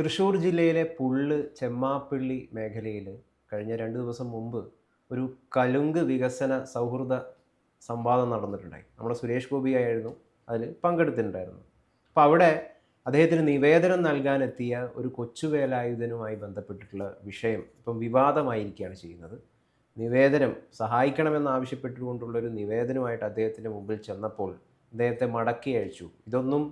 തൃശ്ശൂർ ജില്ലയിലെ പുള്ള് ചെമ്മാപ്പിള്ളി മേഖലയിൽ കഴിഞ്ഞ രണ്ട് ദിവസം മുമ്പ് ഒരു കലുങ്ക് വികസന സൗഹൃദ സംവാദം നടന്നിട്ടുണ്ടായി. നമ്മുടെ സുരേഷ് ഗോപി ആയിരുന്നു അതിൽ പങ്കെടുത്തിട്ടുണ്ടായിരുന്നു അപ്പോൾ അവിടെ അദ്ദേഹത്തിന് നിവേദനം നൽകാനെത്തിയ ഒരു കൊച്ചുവേലായുധനുമായി ബന്ധപ്പെട്ടിട്ടുള്ള വിഷയം ഇപ്പം വിവാദമായിരിക്കുകയാണ് ചെയ്യുന്നത്. നിവേദനം സഹായിക്കണമെന്നാവശ്യപ്പെട്ടുകൊണ്ടുള്ളൊരു നിവേദനമായിട്ട് അദ്ദേഹത്തിന്റെ മുമ്പിൽ ചെന്നപ്പോൾ അദ്ദേഹത്തെ മടക്കി അയച്ചു. ഇതൊന്നും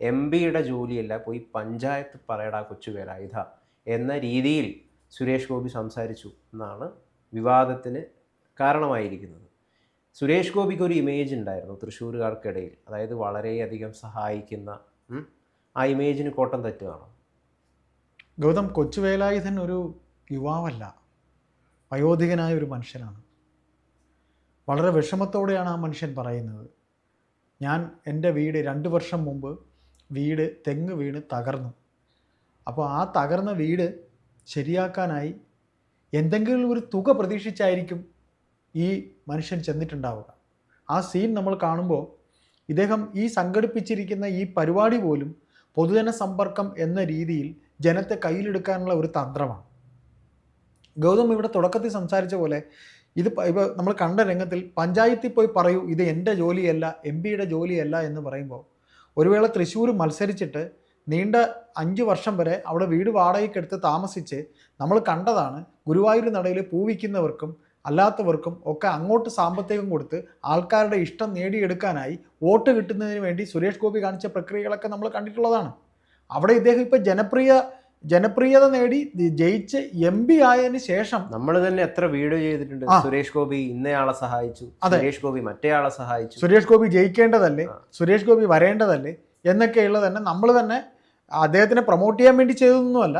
എം പിയുടെ ജോലിയല്ല പോയി പഞ്ചായത്ത് പറയടാ കൊച്ചു വേലായുധ എന്ന രീതിയിൽ സുരേഷ് ഗോപി സംസാരിച്ചു എന്നാണ് വിവാദത്തിന് കാരണമായിരിക്കുന്നത്. സുരേഷ് ഗോപിക്ക് ഒരു ഇമേജ് ഉണ്ടായിരുന്നു തൃശ്ശൂരുകാർക്കിടയിൽ അതായത് വളരെയധികം സഹായിക്കുന്ന ആ ഇമേജിന് കോട്ടം തെറ്റുകയാണ്. ഗൗതം കൊച്ചുവേലായുധൻ ഒരു യുവാവല്ല വയോധികനായ ഒരു മനുഷ്യനാണ്. വളരെ വിഷമത്തോടെയാണ് ആ മനുഷ്യൻ പറയുന്നത്. ഞാൻ എന്റെ വീട് രണ്ട് വർഷം മുമ്പ് വീട് തെങ്ങ് വീണ് തകർന്നു. അപ്പോൾ ആ തകർന്ന വീട് ശരിയാക്കാനായി എന്തെങ്കിലും ഒരു തുക പ്രതീക്ഷിച്ചായിരിക്കും ഈ മനുഷ്യൻ ചെന്നിട്ടുണ്ടാവുക. ആ സീൻ നമ്മൾ കാണുമ്പോൾ ഇദ്ദേഹം ഈ സംഘടിപ്പിച്ചിരിക്കുന്ന ഈ പരിപാടി പോലും പൊതുജന സമ്പർക്കം എന്ന രീതിയിൽ ജനത്തെ കയ്യിലെടുക്കാനുള്ള ഒരു തന്ത്രമാണ്. ഗൗതം ഇവിടെ തുടക്കത്തിൽ സംസാരിച്ച പോലെ ഇത് ഇപ്പോൾ ഇപ്പൊ നമ്മൾ കണ്ട രംഗത്തിൽ പഞ്ചായത്തിൽ പോയി പറയൂ ഇത് എന്റെ ജോലിയല്ല എം പിയുടെ ജോലിയല്ല എന്ന് പറയുമ്പോൾ ഒരു വേള തൃശ്ശൂർ മത്സരിച്ചിട്ട് നീണ്ട അഞ്ച് വർഷം വരെ അവിടെ വീട് വാടകയ്ക്കെടുത്ത് താമസിച്ച് നമ്മൾ കണ്ടതാണ് ഗുരുവായൂർ നടയിൽ പൂവിക്കുന്നവർക്കും അല്ലാത്തവർക്കും ഒക്കെ അങ്ങോട്ട് സാമ്പത്തികം കൊടുത്ത് ആൾക്കാരുടെ ഇഷ്ടം നേടിയെടുക്കാനായി വോട്ട് കിട്ടുന്നതിന് വേണ്ടി സുരേഷ് ഗോപി കാണിച്ച പ്രക്രിയകളൊക്കെ നമ്മൾ കണ്ടിട്ടുള്ളതാണ്. അവിടെ ഇദ്ദേഹം ഇപ്പം ജനപ്രിയ ജനപ്രിയത നേടി ജയിച്ച് എം പി ആയതിനു ശേഷം നമ്മൾ തന്നെ എത്ര വീഡിയോ ചെയ്തിട്ടുണ്ട്? സുരേഷ് ഗോപി ഇന്നയാളെ സഹായിച്ചു. സുരേഷ് ഗോപി മറ്റേയാളെ സഹായിച്ചു. സുരേഷ് ഗോപി ജയിക്കേണ്ടതല്ലേ? സുരേഷ് ഗോപി വരേണ്ടതല്ലേ? എന്നൊക്കെയുള്ള തന്നെ നമ്മൾ തന്നെ അദ്ദേഹത്തിനെ പ്രൊമോട്ട് ചെയ്യാൻ വേണ്ടി ചെയ്തതൊന്നുമല്ല.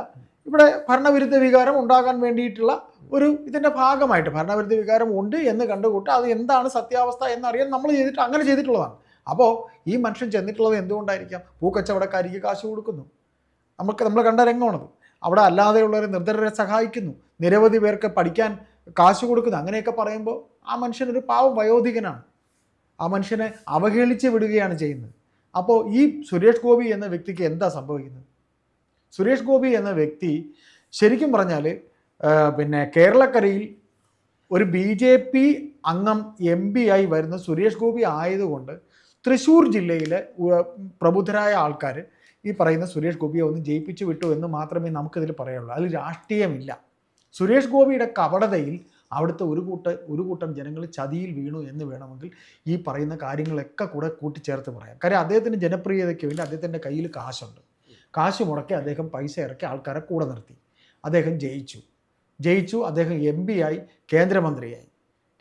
ഇവിടെ ഭരണവിരുദ്ധ വികാരം ഉണ്ടാകാൻ വേണ്ടിയിട്ടുള്ള ഒരു ഇതിന്റെ ഭാഗമായിട്ട് ഭരണവിരുദ്ധ വികാരം ഉണ്ട് എന്ന് കണ്ടുകൂട്ട് അത് എന്താണ് സത്യാവസ്ഥ എന്നറിയാൻ നമ്മൾ ചെയ്തിട്ട് അങ്ങനെ ചെയ്തിട്ടുള്ളതാണ്. അപ്പോൾ ഈ മനുഷ്യൻ ചെന്നിട്ടുള്ളത് എന്തുകൊണ്ടായിരിക്കാം? പൂക്കച്ചവടക്കാരിക്ക് കാശ് കൊടുക്കുന്നു. നമുക്ക് നമ്മൾ കണ്ട രംഗമാണത്. അവിടെ അല്ലാതെയുള്ളവരെ നിർദ്ധരരെ സഹായിക്കുന്നു. നിരവധി പേർക്ക് പഠിക്കാൻ കാശ് കൊടുക്കുന്നു. അങ്ങനെയൊക്കെ പറയുമ്പോൾ ആ മനുഷ്യനൊരു പാവം വയോധികനാണ്. ആ മനുഷ്യനെ അവഹേളിച്ച് വിടുകയാണ് ചെയ്യുന്നത്. അപ്പോൾ ഈ സുരേഷ് ഗോപി എന്ന വ്യക്തിക്ക് എന്താ സംഭവിക്കുന്നത്? സുരേഷ് ഗോപി എന്ന വ്യക്തി ശരിക്കും പറഞ്ഞാൽ പിന്നെ കേരളക്കരയിൽ ഒരു ബി ജെ പി അംഗം എം പി ആയി വരുന്ന സുരേഷ് ഗോപി ആയതുകൊണ്ട് തൃശ്ശൂർ ജില്ലയിലെ പ്രബുദ്ധരായ ആൾക്കാർ ഈ പറയുന്ന സുരേഷ് ഗോപിയെ ഒന്ന് ജയിപ്പിച്ചു വിട്ടു എന്ന് മാത്രമേ നമുക്കിതിൽ പറയുള്ളൂ അതിൽ രാഷ്ട്രീയമില്ല. സുരേഷ് ഗോപിയുടെ കപടതയിൽ അവിടുത്തെ ഒരു കൂട്ട ഒരു കൂട്ടം ജനങ്ങൾ ചതിയിൽ വീണു എന്ന് വേണമെങ്കിൽ ഈ പറയുന്ന കാര്യങ്ങളൊക്കെ കൂടെ കൂട്ടിച്ചേർത്ത് പറയാം. കാര്യം അദ്ദേഹത്തിന് ജനപ്രിയതയ്ക്ക് വേണ്ടി അദ്ദേഹത്തിന്റെ കയ്യിൽ കാശുണ്ട്. കാശ് മുടക്കി അദ്ദേഹം പൈസ ഇറക്കി ആൾക്കാരെ കൂടെ നിർത്തി. അദ്ദേഹം ജയിച്ചു. ജയിച്ചു അദ്ദേഹം എം ആയി കേന്ദ്രമന്ത്രിയായി.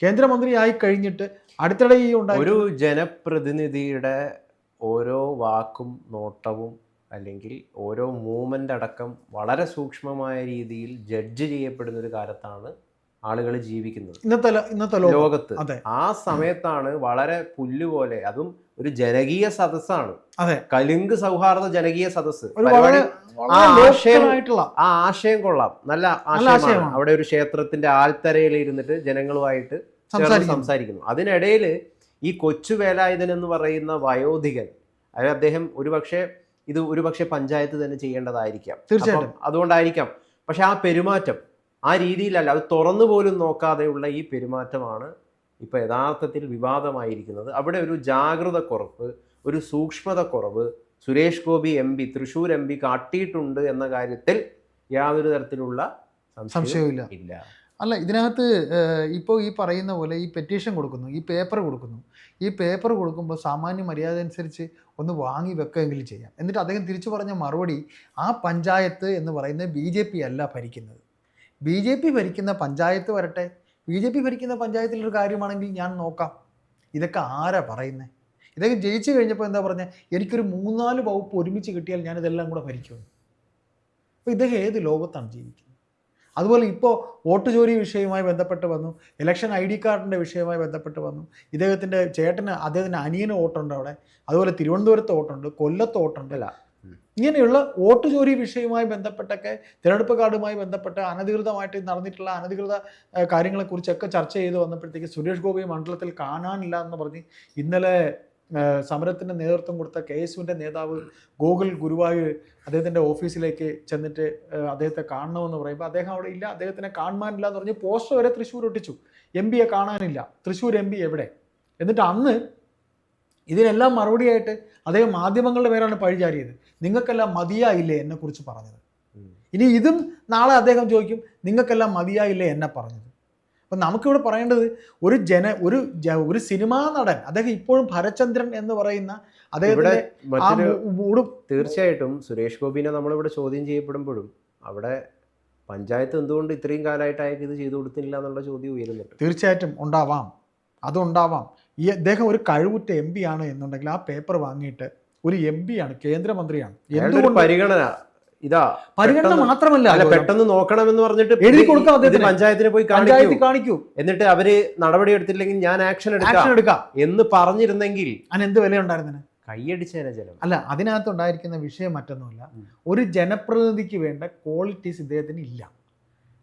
കേന്ദ്രമന്ത്രിയായി കഴിഞ്ഞിട്ട് അടുത്തിടെ ഈ ഉണ്ടായി ഒരു ജനപ്രതിനിധിയുടെ ഓരോ വാക്കും നോട്ടവും അല്ലെങ്കിൽ ഓരോ മൂവ്മെന്റ് അടക്കം വളരെ സൂക്ഷ്മമായ രീതിയിൽ ജഡ്ജ് ചെയ്യപ്പെടുന്ന ഒരു കാലത്താണ് ആളുകൾ ജീവിക്കുന്നത്. ഇന്നത്തെ ഇന്നത്തെ ലോകത്ത്. അതെ. ആ സമയത്താണ് വളരെ പുല്ലുപോലെ അതും ഒരു ജനകീയ സദസ്സാണ്. അതെ. കലുങ്ക് സൗഹാർദ്ദ ജനകീയ സദസ്സ്. വളരെ ആ ആശയം- കൊള്ളാം. നല്ല ആശയമാണ്. അവിടെ ഒരു ക്ഷേത്രത്തിന്റെ ആൽത്തരയിൽ ഇരുന്നിട്ട് ജനങ്ങളുമായിട്ട്. സംസാരിക്കുന്നു. അതിനിടയിൽ ഈ കൊച്ചു വേലായുധൻ എന്ന് പറയുന്ന വയോധികൻ അതായത് അദ്ദേഹം ഒരുപക്ഷെ ഇത് ഒരുപക്ഷെ പഞ്ചായത്ത് തന്നെ ചെയ്യേണ്ടതായിരിക്കാം. തീർച്ചയായിട്ടും. അതുകൊണ്ടായിരിക്കാം. പക്ഷെ ആ പെരുമാറ്റം ആ രീതിയിലല്ല അത് തുറന്നു പോലും നോക്കാതെയുള്ള ഈ പെരുമാറ്റമാണ് ഇപ്പൊ യഥാർത്ഥത്തിൽ വിവാദമായിരിക്കുന്നത്. അവിടെ ഒരു ജാഗ്രത കുറവ് ഒരു സൂക്ഷ്മത കുറവ് Suresh Gopi M P Thrissur M P കാട്ടിയിട്ടുണ്ട് എന്ന കാര്യത്തിൽ യാതൊരു തരത്തിലുള്ള സംശയവും ഇല്ല. അല്ല ഇതിനകത്ത് ഇപ്പോൾ ഈ പറയുന്ന പോലെ ഈ പെറ്റീഷൻ കൊടുക്കുന്നു ഈ പേപ്പർ കൊടുക്കുന്നു. ഈ പേപ്പർ കൊടുക്കുമ്പോൾ സാമാന്യ മര്യാദ അനുസരിച്ച് ഒന്ന് വാങ്ങി വെക്കുകയെങ്കിലും ചെയ്യാം. എന്നിട്ട് അദ്ദേഹം തിരിച്ചു പറഞ്ഞ മറുപടി ആ പഞ്ചായത്ത് എന്ന് പറയുന്ന ബി ജെ പി അല്ല ഭരിക്കുന്നത്. ബി ജെ പി ഭരിക്കുന്ന പഞ്ചായത്ത് വരട്ടെ. ബി ജെ പി ഭരിക്കുന്ന പഞ്ചായത്തിലൊരു കാര്യമാണെങ്കിൽ ഞാൻ നോക്കാം. ഇതൊക്കെ ആരാ പറയുന്നത് ഇതൊക്കെ ജയിച്ചു കഴിഞ്ഞപ്പോൾ എന്താ പറഞ്ഞത് എനിക്കൊരു മൂന്നാൽ വകുപ്പ് ഒരുമിച്ച് കിട്ടിയാൽ ഞാൻ ഇതെല്ലാം കൂടെ ഭരിക്കുമെന്ന്. അപ്പോൾ ഇദ്ദേഹം ഏത് ലോകത്താണ് ജീവിക്കുന്നത്? അതുപോലെ ഇപ്പോൾ വോട്ട് ജോലി വിഷയവുമായി ബന്ധപ്പെട്ട് വന്നു ഇലക്ഷൻ ഐ ഡി കാർഡിന്റെ വിഷയവുമായി ബന്ധപ്പെട്ട് വന്നു ഇദ്ദേഹത്തിന്റെ ചേട്ടന് അദ്ദേഹത്തിന്റെ അനിയന് വോട്ടുണ്ട് അവിടെ അതുപോലെ തിരുവനന്തപുരത്ത് വോട്ടുണ്ട് കൊല്ലത്ത് വോട്ടുണ്ട് അല്ല. ഇങ്ങനെയുള്ള വോട്ട് ജോലി വിഷയവുമായി ബന്ധപ്പെട്ടൊക്കെ തിരഞ്ഞെടുപ്പ് കാർഡുമായി ബന്ധപ്പെട്ട് അനധികൃതമായിട്ട് നടന്നിട്ടുള്ള അനധികൃത കാര്യങ്ങളെക്കുറിച്ചൊക്കെ ചർച്ച ചെയ്ത് വന്നപ്പോഴത്തേക്ക് സുരേഷ് ഗോപി മണ്ഡലത്തിൽ കാണാനില്ല എന്ന് പറഞ്ഞ് ഇന്നലെ സമരത്തിന് നേതൃത്വം കൊടുത്ത കെ എസ് യുവിന്റെ നേതാവ് ഗോകുൽ ഗുരുവായൂർ അദ്ദേഹത്തിന്റെ ഓഫീസിലേക്ക് ചെന്നിട്ട് അദ്ദേഹത്തെ കാണണമെന്ന് പറയുമ്പോൾ അദ്ദേഹം അവിടെ ഇല്ല അദ്ദേഹത്തിനെ കാണാനില്ല എന്ന് പറഞ്ഞ് പോസ്റ്റർ വരെ തൃശ്ശൂർ ഒട്ടിച്ചു. എം പിയെ കാണാനില്ല. തൃശ്ശൂർ എം പി എവിടെ? എന്നിട്ട് അന്ന് ഇതിനെല്ലാം മറുപടിയായിട്ട് അദ്ദേഹം മാധ്യമങ്ങളുടെ പേരാണ് പഴിചാരിയത്. നിങ്ങൾക്കെല്ലാം മതിയായില്ലേ എന്നെക്കുറിച്ച് പറഞ്ഞത്? ഇനി ഇതും നാളെ അദ്ദേഹം ചോദിക്കും നിങ്ങൾക്കെല്ലാം മതിയായില്ലേ എന്നെ പറഞ്ഞത്? അപ്പം നമുക്കിവിടെ പറയേണ്ടത് ഒരു ജന ഒരു ഒരു സിനിമാ നടൻ അദ്ദേഹം ഇപ്പോഴും ഭരചന്ദ്രൻ എന്ന് പറയുന്ന മൂടും തീർച്ചയായിട്ടും സുരേഷ് ഗോപിനെ നമ്മളിവിടെ ചോദ്യം ചെയ്യപ്പെടുമ്പോഴും അവിടെ പഞ്ചായത്ത് എന്തുകൊണ്ട് ഇത്രയും കാലമായിട്ട് അയാൾക്ക് ഇത് ചെയ്തു കൊടുത്തില്ല എന്നുള്ള ചോദ്യം ഉയരുന്നുണ്ട്. തീർച്ചയായിട്ടും ഉണ്ടാവാം. അതുണ്ടാവാം. ഈ അദ്ദേഹം ഒരു കഴിവുറ്റ എം പി ആണ് എന്നുണ്ടെങ്കിൽ ആ പേപ്പർ വാങ്ങിയിട്ട് ഒരു എം പിയാണ് ആണ് കേന്ദ്രമന്ത്രിയാണ്. എന്തുകൊണ്ട് പരിഗണന ഇതാ പരിഗണന മാത്രമല്ല അല്ല പെട്ടെന്ന് നോക്കണം എന്ന് പറഞ്ഞിട്ട് എഴുതി കൊടുക്കാം. പഞ്ചായത്തിന് പോയി പഞ്ചായത്തിൽ കാണിക്കൂ. എന്നിട്ട് അവർ നടപടി എടുത്തില്ലെങ്കിൽ ഞാൻ ആക്ഷൻ എടുക്കാം. എന്ന് പറഞ്ഞിരുന്നെങ്കിൽ അതിന് എന്ത് വില ഉണ്ടായിരുന്നു ജനം അല്ല അതിനകത്ത് ഉണ്ടായിരിക്കുന്ന വിഷയം മറ്റൊന്നുമില്ല. ഒരു ജനപ്രതിനിധിക്ക് വേണ്ട ക്വാളിറ്റീസ് ഇദ്ദേഹത്തിന് ഇല്ല.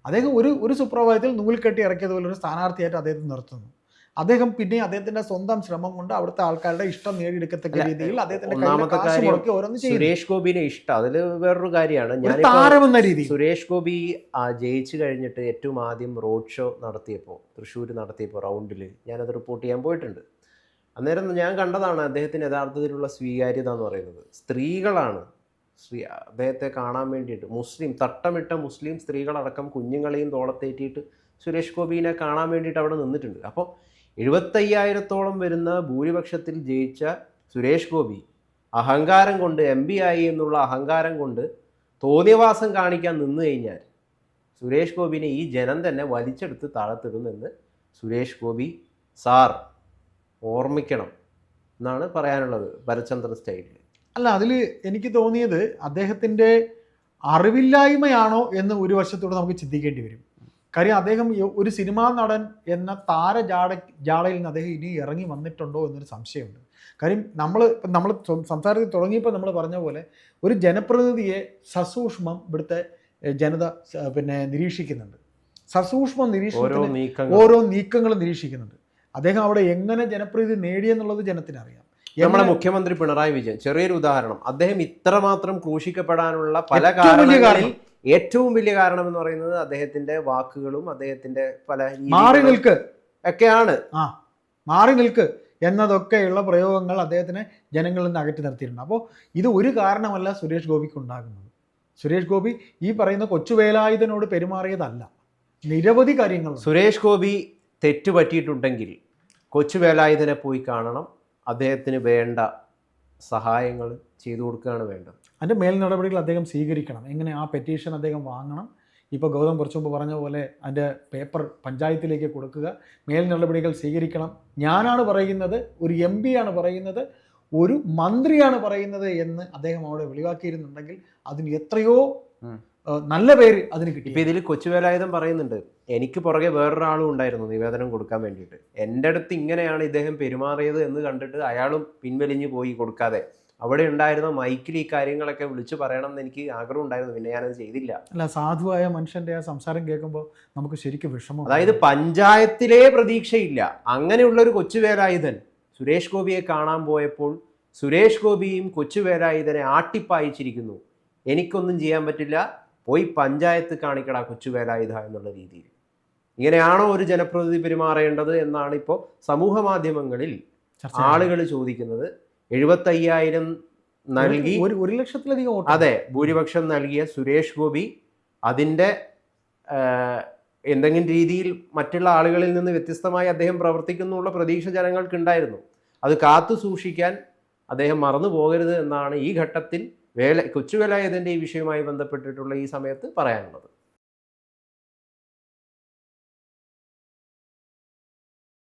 അദ്ദേഹം ഒരു ഒരു സുപ്രഭാതത്തിൽ നൂൽക്കെട്ടി കെട്ടി ഇറക്കിയതുപോലെ ഒരു സ്ഥാനാർത്ഥിയായിട്ട് അദ്ദേഹത്തെ നിർത്തുന്നു. അദ്ദേഹം പിന്നെ അദ്ദേഹത്തിന്റെ സ്വന്തം ശ്രമം കൊണ്ട് അവിടുത്തെ ആൾക്കാരുടെ ഇഷ്ടം നേടിയെടുക്കത്തക്ക രീതിയിൽ അദ്ദേഹത്തിന്റെ സുരേഷ് ഗോപിനെ ഇഷ്ടം. അതിൽ വേറൊരു കാര്യമാണ്. ഞാൻ താരമെന്ന സുരേഷ് ഗോപി ആ, ജയിച്ചു കഴിഞ്ഞിട്ട് ഏറ്റവും ആദ്യം റോഡ് ഷോ നടത്തിയപ്പോൾ തൃശ്ശൂർ നടത്തിയപ്പോൾ റൗണ്ടിൽ ഞാനത് റിപ്പോർട്ട് ചെയ്യാൻ പോയിട്ടുണ്ട്. അന്നേരം ഞാൻ കണ്ടതാണ് അദ്ദേഹത്തിന് യഥാർത്ഥത്തിലുള്ള സ്വീകാര്യത എന്ന് പറയുന്നത്. സ്ത്രീകളാണ് സ്ത്രീ അദ്ദേഹത്തെ കാണാൻ വേണ്ടിയിട്ട് മുസ്ലിം തട്ടമിട്ട മുസ്ലിം സ്ത്രീകളടക്കം കുഞ്ഞുങ്ങളെയും തോളത്തേറ്റിയിട്ട് സുരേഷ് ഗോപിനെ കാണാൻ വേണ്ടിയിട്ട് അവിടെ നിന്നിട്ടുണ്ട്. അപ്പോൾ എഴുപത്തയ്യായിരത്തോളം വരുന്ന ഭൂരിപക്ഷത്തിൽ ജയിച്ച സുരേഷ് ഗോപി അഹങ്കാരം കൊണ്ട് എം പി ആയി എന്നുള്ള അഹങ്കാരം കൊണ്ട് തോന്നിയവാസം കാണിക്കാൻ നിന്നു കഴിഞ്ഞാൽ സുരേഷ് ഗോപിനെ ഈ ജനം തന്നെ വലിച്ചെടുത്ത് താഴത്തിടുമെന്ന് സുരേഷ് ഗോപി സാർ ഓർമ്മിക്കണം എന്നാണ് പറയാനുള്ളത് ഭരചന്ദ്രൻ സ്റ്റൈലിൽ. അല്ല അതിൽ എനിക്ക് തോന്നിയത് അദ്ദേഹത്തിന്റെ അറിവില്ലായ്മയാണോ എന്ന് ഒരു വശത്തൂടെ നമുക്ക് ചിന്തിക്കേണ്ടി വരും. കാര്യം അദ്ദേഹം ഒരു സിനിമാ നടൻ എന്ന താര ജാട ജാടയിൽ നിന്ന് അദ്ദേഹം ഇനി ഇറങ്ങി വന്നിട്ടുണ്ടോ എന്നൊരു സംശയമുണ്ട്. കാര്യം നമ്മൾ ഇപ്പം നമ്മൾ സംസാരത്തിൽ തുടങ്ങിയപ്പോൾ നമ്മൾ പറഞ്ഞ പോലെ ഒരു ജനപ്രതിനിധിയെ സസൂക്ഷ്മം ഇവിടുത്തെ ജനത പിന്നെ നിരീക്ഷിക്കുന്നുണ്ട്. സസൂക്ഷ്മം നിരീക്ഷിക്കുന്ന ഓരോ നീക്കങ്ങളും. നിരീക്ഷിക്കുന്നുണ്ട്. അദ്ദേഹം അവിടെ എങ്ങനെ ജനപ്രീതി നേടിയെന്നുള്ളത് ജനത്തിന് അറിയാം നമ്മുടെ മുഖ്യമന്ത്രി പിണറായി വിജയൻ ചെറിയൊരു ഉദാഹരണം. അദ്ദേഹം ഇത്രമാത്രം ക്രൂശിക്കപ്പെടാനുള്ള പല കാരണങ്ങളിൽ കാരണം. ഏറ്റവും വലിയ കാരണം എന്ന് പറയുന്നത് അദ്ദേഹത്തിന്റെ വാക്കുകളും അദ്ദേഹത്തിന്റെ പല മാറി നിൽക്ക്. ഒക്കെയാണ്. ആ മാറി നിൽക്ക് എന്നതൊക്കെയുള്ള പ്രയോഗങ്ങൾ അദ്ദേഹത്തിനെ ജനങ്ങളിൽ നിന്ന് അകറ്റി നിർത്തിയിട്ടുണ്ട്. അപ്പോൾ ഇത് ഒരു കാരണമല്ല സുരേഷ് ഗോപിക്ക് ഉണ്ടാകുന്നത്. സുരേഷ് ഗോപി ഈ പറയുന്ന കൊച്ചുവേലായുധനോട് പെരുമാറിയതല്ല. നിരവധി കാര്യങ്ങൾ സുരേഷ് ഗോപി തെറ്റുപറ്റിയിട്ടുണ്ടെങ്കിൽ കൊച്ചുവേലായുധനെ കൊച്ചു പോയി കാണണം. അദ്ദേഹത്തിന് വേണ്ട സഹായങ്ങൾ ചെയ്തു കൊടുക്കുകയാണ് വേണ്ടത്. അതിന്റെ മേൽ നടപടികൾ അദ്ദേഹം സ്വീകരിക്കണം. എങ്ങനെ ആ പെറ്റീഷൻ അദ്ദേഹം വാങ്ങണം? ഇപ്പോൾ ഗൗതം കുറച്ചു മുമ്പ് പറഞ്ഞ പോലെ അതിന്റെ പേപ്പർ പഞ്ചായത്തിലേക്ക് കൊടുക്കുക. മേൽ നടപടികൾ സ്വീകരിക്കണം. ഞാനാണ് പറയുന്നത് ഒരു എം ആണ് പറയുന്നത് ഒരു മന്ത്രിയാണ് പറയുന്നത് എന്ന് അദ്ദേഹം അവിടെ വെളിവാക്കിയിരുന്നുണ്ടെങ്കിൽ അതിന് എത്രയോ നല്ല പേര് അതിന് ഇപ്പൊ കിട്ടി ഇതിൽ കൊച്ചു വേലായുധം പറയുന്നുണ്ട് എനിക്ക് പുറകെ വേറൊരാളും ഉണ്ടായിരുന്നു നിവേദനം കൊടുക്കാൻ വേണ്ടിയിട്ട്. എന്റെ അടുത്ത് ഇങ്ങനെയാണ് ഇദ്ദേഹം പെരുമാറിയത് എന്ന് കണ്ടിട്ട് അയാളും പിൻവലിഞ്ഞു പോയി കൊടുക്കാതെ. അവിടെ ഉണ്ടായിരുന്ന മൈക്കിൽ ഈ കാര്യങ്ങളൊക്കെ വിളിച്ചു പറയണം എന്ന് എനിക്ക് ആഗ്രഹം ഉണ്ടായിരുന്നു പിന്നെ ഞാനത് ചെയ്തില്ല. അല്ല സാധുവായ മനുഷ്യന്റെ ആ സംസാരം കേൾക്കുമ്പോൾ നമുക്ക് ശരിക്കും വിഷമം. അതായത് പഞ്ചായത്തിലെ പ്രതീക്ഷയില്ല. അങ്ങനെയുള്ള ഒരു കൊച്ചു വേലായുധൻ സുരേഷ് ഗോപിയെ കാണാൻ പോയപ്പോൾ സുരേഷ് ഗോപിയും കൊച്ചു വേലായുധനെ ആട്ടിപ്പായിച്ചിരിക്കുന്നു. എനിക്കൊന്നും ചെയ്യാൻ പറ്റില്ല. പോയി പഞ്ചായത്ത് കാണിക്കടാ കൊച്ചുവേലായുധ എന്നുള്ള രീതിയിൽ. ഇങ്ങനെയാണോ ഒരു ജനപ്രതിനിധി പെരുമാറേണ്ടത് എന്നാണ് ഇപ്പോൾ സമൂഹ മാധ്യമങ്ങളിൽ ആളുകൾ ചോദിക്കുന്നത്. എഴുപത്തയ്യായിരം നൽകി ഒരു ഒരു ലക്ഷത്തിലധികം അതെ ഭൂരിപക്ഷം നൽകിയ സുരേഷ് ഗോപി അതിന്റെ എന്തെങ്കിലും രീതിയിൽ മറ്റുള്ള ആളുകളിൽ നിന്ന് വ്യത്യസ്തമായി അദ്ദേഹം പ്രവർത്തിക്കുന്നുള്ള പ്രതീക്ഷ ജനങ്ങൾക്കുണ്ടായിരുന്നു. അത് കാത്തു സൂക്ഷിക്കാൻ അദ്ദേഹം മറന്നു പോകരുത് എന്നാണ് ഈ ഘട്ടത്തിൽ വേല കൊച്ചുവേലായുധന്റെ ഈ വിഷയവുമായി ബന്ധപ്പെട്ടിട്ടുള്ള ഈ സമയത്ത് പറയാനുള്ളത്.